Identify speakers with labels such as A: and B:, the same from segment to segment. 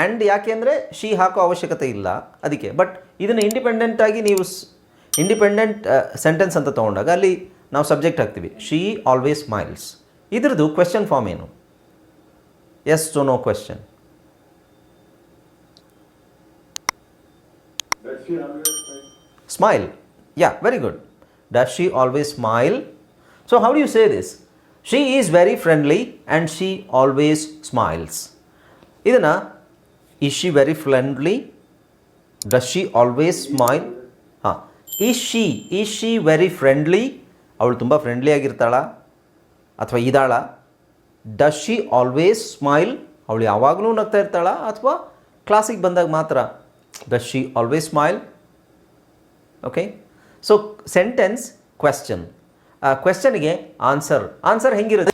A: And ಯಾಕೆ ಅಂದರೆ she ಹಾಕೋ ಅವಶ್ಯಕತೆ ಇಲ್ಲ ಅದಕ್ಕೆ. ಬಟ್ ಇದನ್ನು ಇಂಡಿಪೆಂಡೆಂಟಾಗಿ ನೀವು ಇಂಡಿಪೆಂಡೆಂಟ್ ಸೆಂಟೆನ್ಸ್ ಅಂತ ತೊಗೊಂಡಾಗ ಅಲ್ಲಿ ನಾವು ಸಬ್ಜೆಕ್ಟ್ ಹಾಕ್ತೀವಿ. ಶೀ ಆಲ್ವೇಸ್ ಸ್ಮೈಲ್ಸ್ ಇದ್ರದ್ದು ಕ್ವೆಶನ್ ಫಾರ್ಮ್ ಏನು? Yes to no question smile yeah very good does she always smile so how you say this she is very friendly and she always smiles ಇದನ್ನು is she very friendly does she always smile ಹಾಂ. Is she is she very friendly ಅವಳು ತುಂಬ friendly ಆಗಿರ್ತಾಳ ಅಥವಾ ಇದ್ದಾಳ does she always smile ಅವಳು ಯಾವಾಗಲೂ ನಗ್ತಾ ಇರ್ತಾಳ ಅಥವಾ ಕ್ಲಾಸಿಗೆ ಬಂದಾಗ ಮಾತ್ರ? Does she always smile okay so sentence question ಕ್ವೆಶ್ಚನ್ಗೆ answer answer ಹೆಂಗಿರುತ್ತೆ?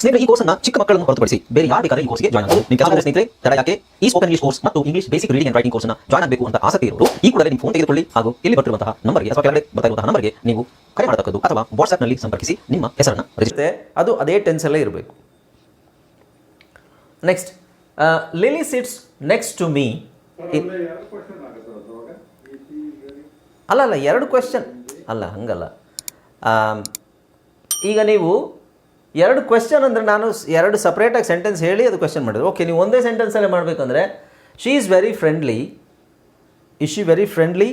B: ಸ್ನೇಹಿತರೆ ಈ ಕೋರ್ಸ್ ಅನ್ನ ಚಿಕ್ಕ ಮಕ್ಕಳನ್ನು ಹೊರತುಪಡಿಸಿ ಬೇರೆ ಯಾರು ಬೇಕಾದ್ರೆ ಈ ಕೋರ್ಸ್ಗೆ ಜಾಯ್ನ್ ಆಗಬಹುದು ನಿಮ್ಮ ಕೆಲಸ ಸ್ನೇಹಿತರೆ ತಡ ಯಾಕೆ? ಈ ಸ್ಪೋಕನ್ ಇಂಗ್ಲಿಷ್ ಕೋರ್ಸ್ ಮತ್ತು English basic reading and writing ಕೋರ್ಸ್ನ ಜಾಯ್ನ್ ಆಗಬೇಕು ಅಂತ ಆಸಕ್ತಿ ಇರೋರು ಈ ಕೂಡಲೇ ನಿಮ್ಮ ಫೋನ್ ತೆಗೆದುಕೊಳ್ಳಿ ಹಾಗೂ ಇಲ್ಲಿ ಬರ್ತಿರುವಂತಹ ನಂಬರ್ಗೆ ಅಥವಾ ಕೆಳಗಡೆ ಬರ್ತಾ ಇರುವಂತಹ ನಂಬರ್ಗೆ ನೀವು ಕರೆ ಮಾಡತಕ್ಕದ್ದು ಅಥವಾ ವಾಟ್ಸ್ಆಪ್ನಲ್ಲಿ ಸಂಪರ್ಕಿಸಿ ನಿಮ್ಮ ಹೆಸರನ್ನು ರಿಜಿಸ್ಟರ್
A: ಇರುತ್ತೆ ಅದು ಅದೇ ಟೆನ್ಸಲ್ಲೇ ಇರಬೇಕು. Next Lily sits next to me
C: question
A: ಅಲ್ಲ ಅಲ್ಲ ಎರಡು ಕ್ವೆಶ್ಚನ್ ಅಲ್ಲ ಹಂಗಲ್ಲ. ಈಗ ನೀವು ಎರಡು ಕ್ವೆಶನ್ ಅಂದರೆ ನಾನು ಎರಡು ಸಪ್ರೇಟಾಗಿ ಸೆಂಟೆನ್ಸ್ ಹೇಳಿ ಅದು ಕ್ವೆಶನ್ ಮಾಡಿದ್ರು ಓಕೆ ನೀವು ಒಂದೇ ಸೆಂಟೆನ್ಸಲ್ಲೇ ಮಾಡಬೇಕಂದ್ರೆ she is very friendly is she very friendly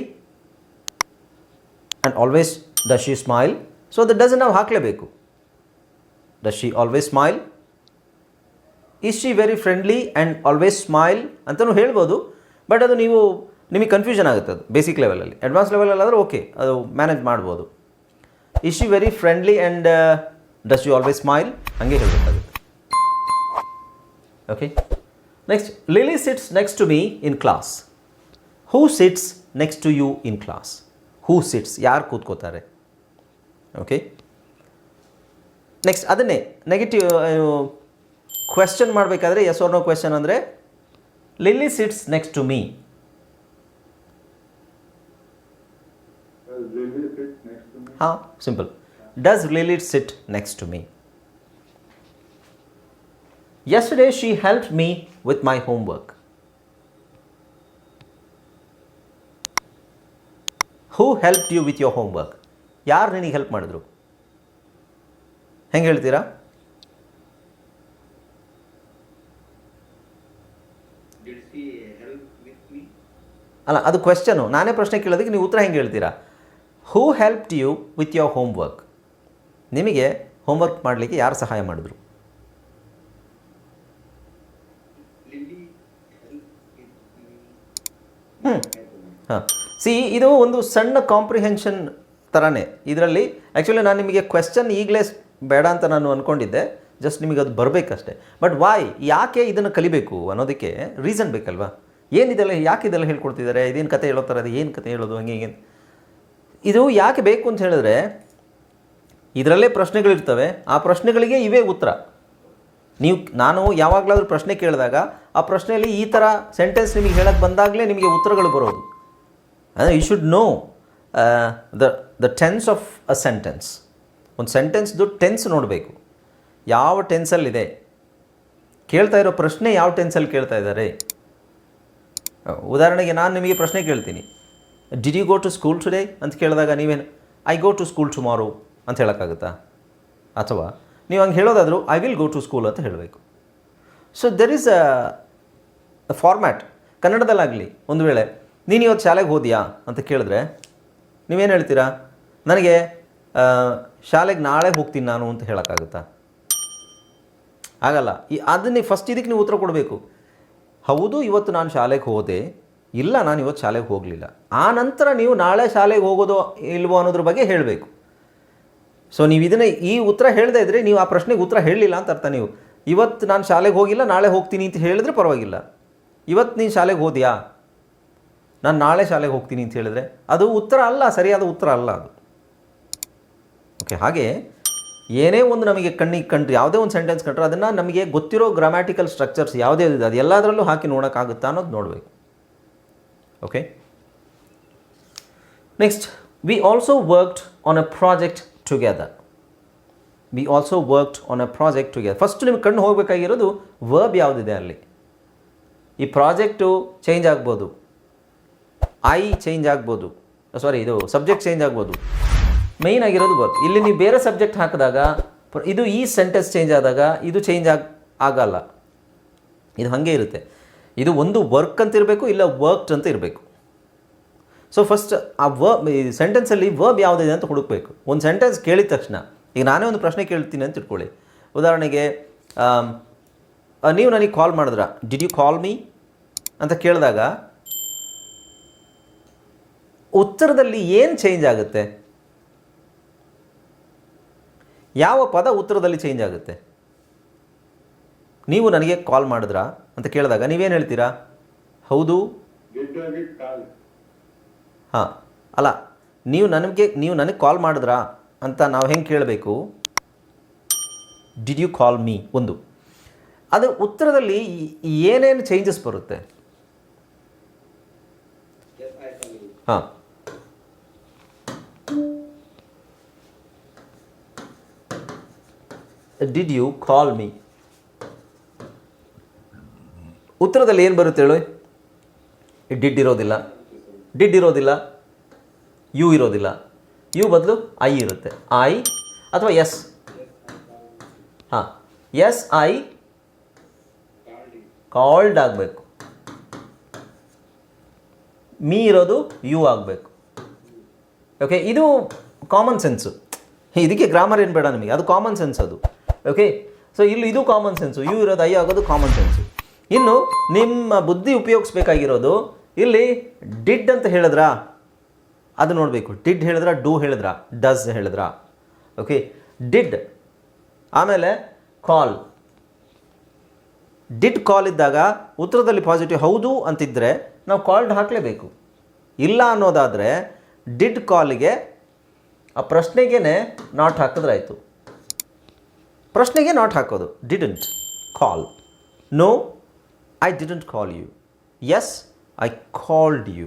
A: and always the she smile so that does ನಾವು ಹಾಕಲೇಬೇಕು. The she always smile is she very friendly and always smile ಅಂತಲೂ ಹೇಳ್ಬೋದು. ಬಟ್ ಅದು ನೀವು, ನಿಮಗೆ ಕನ್ಫ್ಯೂಷನ್ ಆಗುತ್ತೆ ಅದು ಬೇಸಿಕ್ ಲೆವೆಲಲ್ಲಿ ಅಡ್ವಾನ್ಸ್ ಲೆವೆಲಲ್ಲಿ ಆದರೆ ಓಕೆ ಅದು ಮ್ಯಾನೇಜ್ ಮಾಡ್ಬೋದು. Is she very friendly and does you always smile ಹಂಗೆ ಹೇಳಬೇಕಾಗುತ್ತೆ. Okay next Lily sits next to me in class who sits next to you in class who sits ಯಾರು ಕೂತ್ಕೋತಾರೆ? Okay next ಅದನ್ನೇ negative question ಮಾಡಬೇಕಾದ್ರೆ yes or no question ಅಂದರೆ Lily sits next to me
C: Does Lily sit next to me?
A: ಹಾಂ simple does Lily sit next to me yesterday she help me with my homework who help you with your homework ಯಾರು ನಿನಗೆ help ಮಾಡಿದ್ರು? ಹೆಂಗೆ ಹೇಳ್ತೀರಾ?
D: Did she help with me?
A: ಅಲ್ಲ ಅದು ಕ್ವೆಶ್ಚನು ನಾನೇ ಪ್ರಶ್ನೆ ಕೇಳೋದಕ್ಕೆ ನೀವು ಉತ್ತರ ಹೆಂಗೆ ಹೇಳ್ತೀರಾ? Who help you with your homework ನಿಮಗೆ ಹೋಮ್ವರ್ಕ್ ಮಾಡಲಿಕ್ಕೆ ಯಾರು ಸಹಾಯ ಮಾಡಿದ್ರು. ಹ್ಞೂ ಹಾಂ. ಸಿ ಇದು ಒಂದು ಸಣ್ಣ ಕಾಂಪ್ರಿಹೆನ್ಷನ್ ಥರನೇ ಇದರಲ್ಲಿ ಆ್ಯಕ್ಚುಲಿ ನಾನು ನಿಮಗೆ ಕ್ವೆಶ್ಚನ್ ಈಗಲೇ ಬೇಡ ಅಂತ ನಾನು ಅಂದ್ಕೊಂಡಿದ್ದೆ ಜಸ್ಟ್ ನಿಮಗೆ ಅದು ಬರಬೇಕಷ್ಟೆ. ಬಟ್ ವಾಯ್ ಯಾಕೆ ಇದನ್ನು ಕಲಿಬೇಕು ಅನ್ನೋದಕ್ಕೆ ರೀಸನ್ ಬೇಕಲ್ವಾ? ಏನಿದೆಲ್ಲ ಯಾಕೆ ಇದೆಲ್ಲ ಹೇಳ್ಕೊಡ್ತಿದ್ದಾರೆ? ಇದೇನು ಕತೆ ಹೇಳೋ ಥರ ಅದು ಏನು ಕತೆ ಹೇಳೋದು? ಹಂಗೆ ಹೀಗೆ. ಇದು ಯಾಕೆ ಬೇಕು ಅಂತ ಹೇಳಿದ್ರೆ ಇದರಲ್ಲೇ ಪ್ರಶ್ನೆಗಳಿರ್ತವೆ. ಆ ಪ್ರಶ್ನೆಗಳಿಗೆ ಇವೇ ಉತ್ತರ. ನೀವು, ನಾನು ಯಾವಾಗಲಾದರೂ ಪ್ರಶ್ನೆ ಕೇಳಿದಾಗ ಆ ಪ್ರಶ್ನೆಯಲ್ಲಿ ಈ ಥರ ಸೆಂಟೆನ್ಸ್ ನಿಮಗೆ ಹೇಳಕ್ಕೆ ಬಂದಾಗಲೇ ನಿಮಗೆ ಉತ್ತರಗಳು ಬರೋದು. ಅಂದರೆ you should know the the tense of a sentence ಒಂದು ಸೆಂಟೆನ್ಸ್ದು ಟೆನ್ಸ್ ನೋಡಬೇಕು. ಯಾವ ಟೆನ್ಸಲ್ಲಿದೆ ಕೇಳ್ತಾ ಇರೋ ಪ್ರಶ್ನೆ ಯಾವ ಟೆನ್ಸಲ್ಲಿ ಕೇಳ್ತಾ ಇದ್ದಾರೆ? ಉದಾಹರಣೆಗೆ ನಾನು ನಿಮಗೆ ಪ್ರಶ್ನೆ ಕೇಳ್ತೀನಿ. Did you go to school today ಅಂತ ಕೇಳಿದಾಗ ನೀವೇನು? I go to school tomorrow ಅಂತ ಹೇಳೋಕ್ಕಾಗುತ್ತಾ? ಅಥವಾ ನೀವು ಹಂಗೆ ಹೇಳೋದಾದರೂ I will go to school ಅಂತ ಹೇಳಬೇಕು. So there is a format ಕನ್ನಡದಲ್ಲಾಗಲಿ, ಒಂದು ವೇಳೆ, ನೀನು ಇವತ್ತು ಶಾಲೆಗೆ ಹೋದ್ಯಾ? ಅಂತ ಕೇಳಿದ್ರೆ, ನೀವೇನು ಹೇಳ್ತೀರಾ? ನನಗೆ ಶಾಲೆಗೆ ನಾಳೆ ಹೋಗ್ತೀನಿ ನಾನು ಅಂತ ಹೇಳೋಕ್ಕಾಗುತ್ತಾ? ಆಗಲ್ಲ. ಈ, ಅದನ್ನೇ ಫಸ್ಟ್ ಇದಕ್ಕೆ ನೀವು ಉತ್ತರ ಕೊಡಬೇಕು. ಹೌದು, ಇವತ್ತು ನಾನು ಶಾಲೆಗೆ ಹೋದೆ. ಇಲ್ಲ, ನಾನು ಇವತ್ತು ಶಾಲೆಗೆ ಹೋಗಲಿಲ್ಲ. ಆ ನಂತರ ನೀವು ನಾಳೆ ಶಾಲೆಗೆ ಹೋಗೋದೋ, ಇಲ್ವೋ ಅನ್ನೋದ್ರ ಬಗ್ಗೆ ಹೇಳಬೇಕು. ಸೊ ನೀವು ಇದನ್ನು ಈ ಉತ್ತರ ಹೇಳದೇ ಇದ್ದರೆ ನೀವು ಆ ಪ್ರಶ್ನೆಗೆ ಉತ್ತರ ಹೇಳಲಿಲ್ಲ ಅಂತ ಅರ್ಥ ನೀವು. ಇವತ್ತು ನಾನು ಶಾಲೆಗೆ ಹೋಗಿಲ್ಲ, ನಾಳೆ ಹೋಗ್ತೀನಿ ಅಂತ ಹೇಳಿದ್ರೆ ಪರವಾಗಿಲ್ಲ. ಇವತ್ತು ನೀನು ಶಾಲೆಗೆ ಹೋದ್ಯಾ? ನಾನು ನಾಳೆ ಶಾಲೆಗೆ ಹೋಗ್ತೀನಿ ಅಂತ ಹೇಳಿದ್ರೆ ಅದು ಉತ್ತರ ಅಲ್ಲ, ಸರಿಯಾದ ಉತ್ತರ ಅಲ್ಲ ಅದು. ಓಕೆ ಹಾಗೆ ಏನೇ ಒಂದು ನಮಗೆ ಕಣ್ಣಿಗೆ ಕಂಡ್ರಿ, ಯಾವುದೇ ಒಂದು ಸೆಂಟೆನ್ಸ್ ಕಂಡ್ರೆ ಅದನ್ನು ನಮಗೆ ಗೊತ್ತಿರೋ ಗ್ರಾಮ್ಯಾಟಿಕಲ್ ಸ್ಟ್ರಕ್ಚರ್ಸ್ ಯಾವುದೇ ಇದೆ ಅದು ಎಲ್ಲದರಲ್ಲೂ ಹಾಕಿ ನೋಡೋಕ್ಕಾಗುತ್ತಾ ಅನ್ನೋದು ನೋಡಬೇಕು. Okay next we also worked on a project together we also worked on a project together first ನಿಮ್ಗೆ ಕಣ್ಣು ಹೋಗಬೇಕಾಗಿರೋದು ವರ್ಬ್ ಯಾವುದಿದೆ ಅಲ್ಲಿ? ಈ ಪ್ರಾಜೆಕ್ಟು ಚೇಂಜ್ ಆಗ್ಬೋದು. ಐ ಚೇಂಜ್ ಆಗ್ಬೋದು. ಸಾರಿ ಇದು ಸಬ್ಜೆಕ್ಟ್ ಚೇಂಜ್ ಆಗ್ಬೋದು. ಮೇಯ್ನ್ ಆಗಿರೋದು ವರ್ಕ್ ಇಲ್ಲಿ ನೀವು ಬೇರೆ ಸಬ್ಜೆಕ್ಟ್ ಹಾಕಿದಾಗ, ಇದು ಈ ಸೆಂಟೆನ್ಸ್ ಚೇಂಜ್ ಆದಾಗ ಇದು ಚೇಂಜ್ ಆಗ, ಆಗಲ್ಲ. ಇದು ಹಾಗೆ ಇರುತ್ತೆ. ಇದು ಒಂದು ವರ್ಕ್ ಅಂತ ಇರಬೇಕು, ಇಲ್ಲ ವರ್ಕ್ಡ್ ಅಂತ ಇರಬೇಕು. ಸೊ ಫಸ್ಟ್ ಆ ವರ್ಬ್ ಈ ಸೆಂಟೆನ್ಸಲ್ಲಿ ವರ್ಬ್ ಯಾವುದಿದೆ ಅಂತ ಹುಡುಕಬೇಕು. ಒಂದು ಸೆಂಟೆನ್ಸ್ ಕೇಳಿದ ತಕ್ಷಣ, ಈಗ ನಾನೇ ಒಂದು ಪ್ರಶ್ನೆ ಕೇಳ್ತೀನಿ ಅಂತ ಇಟ್ಕೊಳ್ಳಿ. ಉದಾಹರಣೆಗೆ ನೀವು ನನಗೆ ಕಾಲ್ ಮಾಡಿದ್ರ? ಡಿಡ್ ಯು ಕಾಲ್ ಮೀ ಅಂತ ಕೇಳಿದಾಗ, ಉತ್ತರದಲ್ಲಿ ಏನು ಚೇಂಜ್ ಆಗುತ್ತೆ? ಯಾವ ಪದ ಉತ್ತರದಲ್ಲಿ ಚೇಂಜ್ ಆಗುತ್ತೆ? ನೀವು ನನಗೆ ಕಾಲ್ ಮಾಡಿದ್ರಾ? ಅಂತ ಕೇಳಿದಾಗ ನೀವೇನು ಹೇಳ್ತೀರಾ? ಹೌದು. ಹಾಂ, ಅಲ್ಲ, ನೀವು ನನಗೆ ನೀವು ನನಗೆ ಕಾಲ್ ಮಾಡಿದ್ರಾ ಅಂತ ನಾವು ಹೆಂಗೆ ಕೇಳಬೇಕು? ಡಿಡ್ ಯು ಕಾಲ್ ಮೀ ಒಂದು. ಅದು ಉತ್ತರದಲ್ಲಿ ಏನೇನು ಚೇಂಜಸ್ ಬರುತ್ತೆ. ಹಾಂ. ಡಿಡ್ ಯು ಕಾಲ್ ಮೀ ಉತ್ತರದಲ್ಲಿ ಏನು ಬರುತ್ತೆ ಹೇಳು? ಡಿಡ್ ಇರೋದಿಲ್ಲ. ಡಿಡ್ ಇರೋದಿಲ್ಲ, ಯು ಇರೋದಿಲ್ಲ. ಯು ಬದಲು ಐ ಇರುತ್ತೆ. ಐ ಅಥವಾ ಎಸ್? ಹಾಂ, ಎಸ್, ಐ ಕಾಲ್ಡ್ ಆಗಬೇಕು. ಮೀ ಇರೋದು ಯು ಆಗಬೇಕು. ಓಕೆ ಇದು ಕಾಮನ್ ಸೆನ್ಸು ಇದಕ್ಕೆ ಗ್ರಾಮರ್ ಏನು ಬೇಡ ನಿಮಗೆ? ಅದು ಕಾಮನ್ ಸೆನ್ಸ್ ಅದು. ಓಕೆ ಸೊ ಇಲ್ಲಿ ಇದು ಕಾಮನ್ ಸೆನ್ಸು ಯು ಇರೋದು, ಐ ಆಗೋದು ಕಾಮನ್ ಸೆನ್ಸು ಇನ್ನು ನಿಮ್ಮ ಬುದ್ಧಿ ಉಪಯೋಗಿಸ್ಬೇಕಾಗಿರೋದು ಇಲ್ಲಿ ಡಿಡ್ ಅಂತ ಹೇಳಿದ್ರಾ? ಅದು ನೋಡಬೇಕು. ಡಿಡ್ ಹೇಳಿದ್ರಾ? ಡೂ ಹೇಳಿದ್ರಾ? ಡಸ್ ಹೇಳಿದ್ರಾ? ಓಕೆ ಡಿಡ್ ಆಮೇಲೆ ಕಾಲ್ ಡಿಡ್ ಕಾಲ್ ಇದ್ದಾಗ ಉತ್ತರದಲ್ಲಿ ಪಾಸಿಟಿವ್ ಹೌದು ಅಂತಿದ್ದರೆ ನಾವು ಕಾಲ್ಡ್ ಹಾಕಲೇಬೇಕು. ಇಲ್ಲ ಅನ್ನೋದಾದರೆ ಡಿಡ್ ಕಾಲಿಗೆ ಆ ಪ್ರಶ್ನೆಗೇ ನಾಟ್ ಹಾಕಿದ್ರಾಯಿತು. ಪ್ರಶ್ನೆಗೆ ನಾಟ್ ಹಾಕೋದು. Didn't call no I didn't call you yes I called you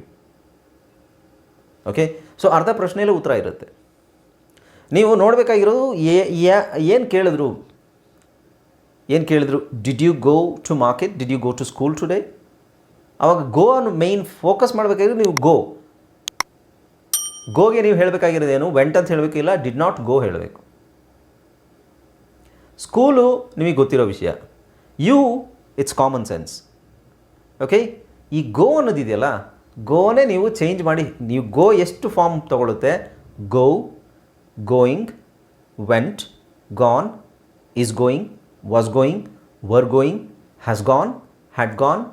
A: okay so ಅರ್ಧ ಪ್ರಶ್ನೆಯಲ್ಲೂ ಉತ್ತರ ಇರುತ್ತೆ. ನೀವು ನೋಡಬೇಕಾಗಿರೋದು ಏನು ಕೇಳಿದ್ರು? ಏನು ಕೇಳಿದ್ರು? Did you go to market did you go to school today ಅವಾಗ ಗೋ ಅನ್ನು ಮೇಯ್ನ್ ಫೋಕಸ್ ಮಾಡಬೇಕಾಗಿರೋದು ನೀವು ಗೋ ಗೋಗೆ ನೀವು ಹೇಳಬೇಕಾಗಿರೋದೇನು? ವೆಂಟ್ ಅಂತ ಹೇಳಬೇಕಿಲ್ಲ ಡಿಡ್ ನಾಟ್ ಗೋ ಹೇಳಬೇಕು. ಸ್ಕೂಲು ನಿಮಗೆ ಗೊತ್ತಿರೋ ವಿಷಯ. You it's common sense okay ಈ ಗೋ ಅನ್ನೋದಿದೆಯಲ್ಲ, ಗೋನೇ ನೀವು ಚೇಂಜ್ ಮಾಡಿ, ನೀವು ಗೋ ಎಷ್ಟು form ತಗೊಳ್ಳುತ್ತೆ go, going went gone is going was going were going has gone had gone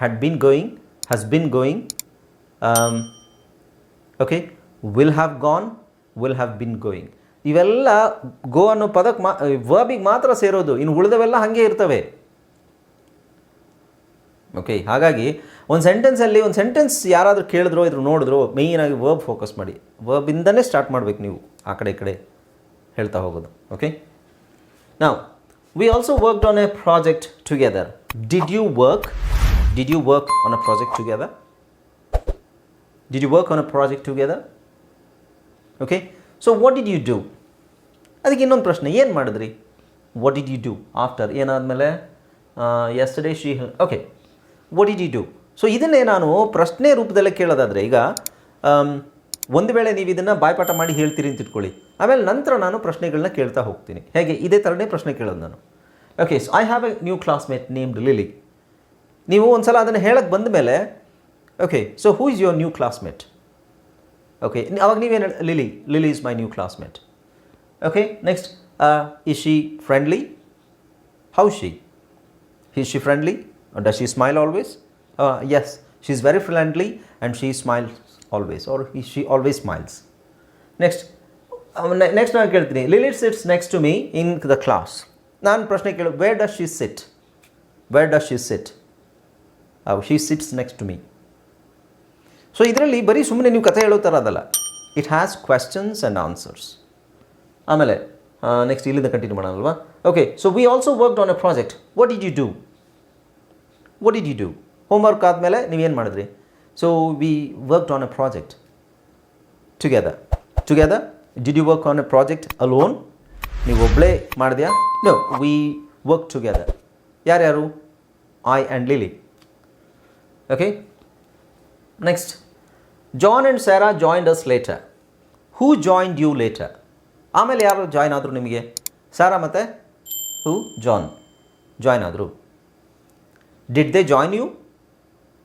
A: had been going has been going okay will have gone will have been going ಇವೆಲ್ಲ go ಅನ್ನೋ ಪದಕ್ಕೆ ಮಾ ವರ್ಬಿಗೆ ಮಾತ್ರ ಸೇರೋದು. ಇನ್ನು ಉಳಿದವೆಲ್ಲ ಹಾಗೆ ಇರ್ತವೆ. ಓಕೆ ಹಾಗಾಗಿ ಒಂದು ಸೆಂಟೆನ್ಸಲ್ಲಿ ಒಂದು ಸೆಂಟೆನ್ಸ್ ಯಾರಾದರೂ ಕೇಳಿದ್ರೋ, ಇದ್ರು ನೋಡಿದ್ರು ಮೇಯ್ನಾಗಿ ವರ್ಬ್ ಫೋಕಸ್ ಮಾಡಿ. ವರ್ಬಿಂದನೇ ಸ್ಟಾರ್ಟ್ ಮಾಡಬೇಕು ನೀವು ಆ ಕಡೆ ಈ ಕಡೆ ಹೇಳ್ತಾ ಹೋಗೋದು. ಓಕೆ ನಾವು we also worked on a project together did you work did you work on a project together did you work on a project together okay so what did you do ಅದಕ್ಕೆ ಇನ್ನೊಂದು ಪ್ರಶ್ನೆ, ಏನು ಮಾಡಿದ್ರಿ? What did you do after ಏನಾದಮೇಲೆ? Yesterday Shri okay what did you do so ಇದನ್ನೇ ನಾನು ಪ್ರಶ್ನೆ ರೂಪದಲ್ಲೇ ಕೇಳೋದಾದರೆ, ಈಗ ಒಂದು ವೇಳೆ ನೀವು ಇದನ್ನು ಬಾಯ್ಪಾಠ ಮಾಡಿ ಹೇಳ್ತೀರಿ ಅಂತ ಇಟ್ಕೊಳ್ಳಿ. ಆಮೇಲೆ ನಂತರ ನಾನು ಪ್ರಶ್ನೆಗಳನ್ನ ಕೇಳ್ತಾ ಹೋಗ್ತೀನಿ. ಹೇಗೆ? ಇದೇ ಥರನೇ ಪ್ರಶ್ನೆ ಕೇಳೋದು ನಾನು. Okay so I have a new classmate named Lily ನೀವು ಒಂದು ಸಲ ಅದನ್ನು ಹೇಳಕ್ಕೆ ಬಂದ ಮೇಲೆ okay so who is your new classmate okay ಅವಾಗ ನೀವೇನು Lily Lily is my new classmate okay next is she friendly how she is she friendly? Does she smile always? Uh, yes, is very friendly and she smiles always. Or he, she always smiles. Next, next ನಾನು ಕೇಳ್ತೀನಿ. Sits sits next to me in the class ನಾನು ಪ್ರಶ್ನೆ where where does she sit where does sit? Sit she sits next to me. So ಇದರಲ್ಲಿ ಬರೀ ಸುಮ್ಮನೆ ನೀವು ಕಥೆ ಹೇಳೋ ಥರ ಅದಲ್ಲ. It has questions and answers ಆಮೇಲೆ ನೆಕ್ಸ್ಟ್ ಇಲ್ಲಿಂದ continue ಮಾಡೋಣಲ್ವಾ okay so we also worked on a project what did you do what did you do homework ಆದಮೇಲೆ ನೀವೇನು ಮಾಡಿದ್ರಿ? So we worked on a project together together did you work on a project alone ನೀವು ಒಬ್ಬಳೇ ಮಾಡಿದ್ಯಾ? No we work together ಯಾರ್ಯಾರು? I and Lily okay next John and Sarah joined us later who joined you later ಆಮೇಲೆ ಯಾರು join ಆದರು ನಿಮಗೆ? ಸ್ಯಾರಾ ಮತ್ತು? Who John join ಆದರು. Did they join you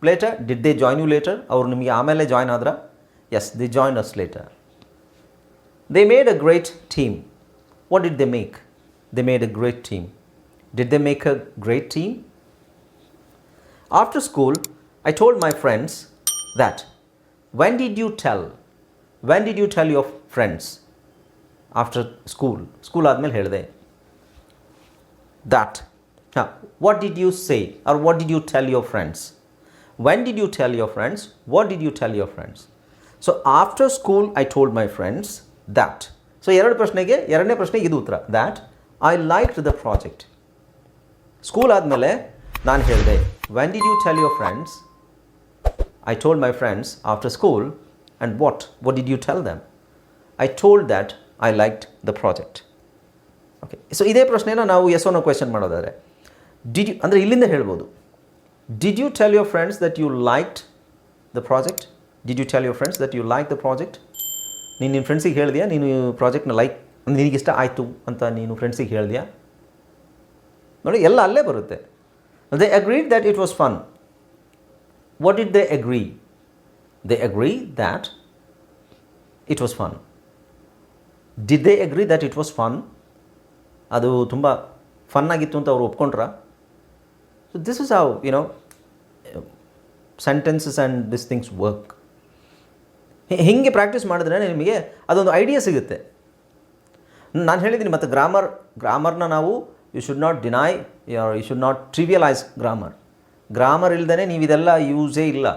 A: later did they join you later ಅವ್ರು ನಿಮಗೆ ಆಮೇಲೆ ಜಾಯ್ನ್ ಆದ್ರ yes they join us later they made a great team what did they make they made a great team did they make a great team After school, I told my friends that. When did you tell? When did you tell your friends? After school. School ಆದಮೇಲೆ ಹೇಳಿದೆ that. Now, what did you say or what did you tell your friends? When did you tell your friends? What did you tell your friends? So, after school, I told my friends that. So ಎರಡು ಪ್ರಶ್ನೆಗೆ ಎರಡನೇ ಪ್ರಶ್ನೆಗೆ ಇದು ಉತ್ತರ that I like the project school ಆದಮೇಲೆ ನಾನು ಹೇಳಿದೆ when did you tell your friends I told my friends after school and what what did you tell them I told that I like the project okay so ಇದೇ ಪ್ರಶ್ನೆನ ನಾವು yes one question ಮಾಡೋದಾದರೆ did you ಅಂದರೆ ಇಲ್ಲಿಂದ ಹೇಳ್ಬೋದು. Did you tell your friends that you liked the project did you tell your friends that you like the project ನೀನು ನಿನ್ನ ಫ್ರೆಂಡ್ಸಿಗೆ ಹೇಳಿದೆಯಾ? ನೀನು ಪ್ರಾಜೆಕ್ಟ್ನ ಲೈಕ್ ನಿನಗಿಷ್ಟ ಆಯಿತು ಅಂತ ನೀನು ಫ್ರೆಂಡ್ಸಿಗೆ ಹೇಳಿದೆಯಾ? ನೋಡಿ, ಎಲ್ಲ ಅಲ್ಲೇ ಬರುತ್ತೆ. They agreed that it was fun what did they agree they agree that it was fun did they agree that it was fun ಅದು ತುಂಬ ಫನ್ನಾಗಿತ್ತು ಅಂತ ಅವ್ರು ಒಪ್ಕೊಂಡ್ರ? So this how, you know, sentences and this things work ಹಿಂಗೆ practice ಮಾಡಿದ್ರೆ ನಿಮಗೆ ಅದೊಂದು idea ಸಿಗುತ್ತೆ. ನಾನು ಹೇಳಿದ್ದೀನಿ ಮತ್ತು ಗ್ರಾಮರ್ ಗ್ರಾಮರ್ನ ನಾವು you should not deny you should not trivialize grammar grammar ಇಲ್ದೇ ನೀವು ಇದೆಲ್ಲ ಯೂಸೇ ಇಲ್ಲ.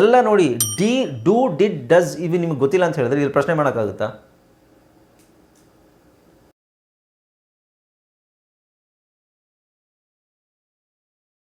A: ಎಲ್ಲ ನೋಡಿ ಡಿ ಡೂ ಡಿಡ್ ಡಸ್ ಇವು ನಿಮ್ಗೆ ಗೊತ್ತಿಲ್ಲ ಅಂತ ಹೇಳಿದ್ರೆ ಇಲ್ಲಿ ಪ್ರಶ್ನೆ ಮಾಡೋಕ್ಕಾಗುತ್ತಾ?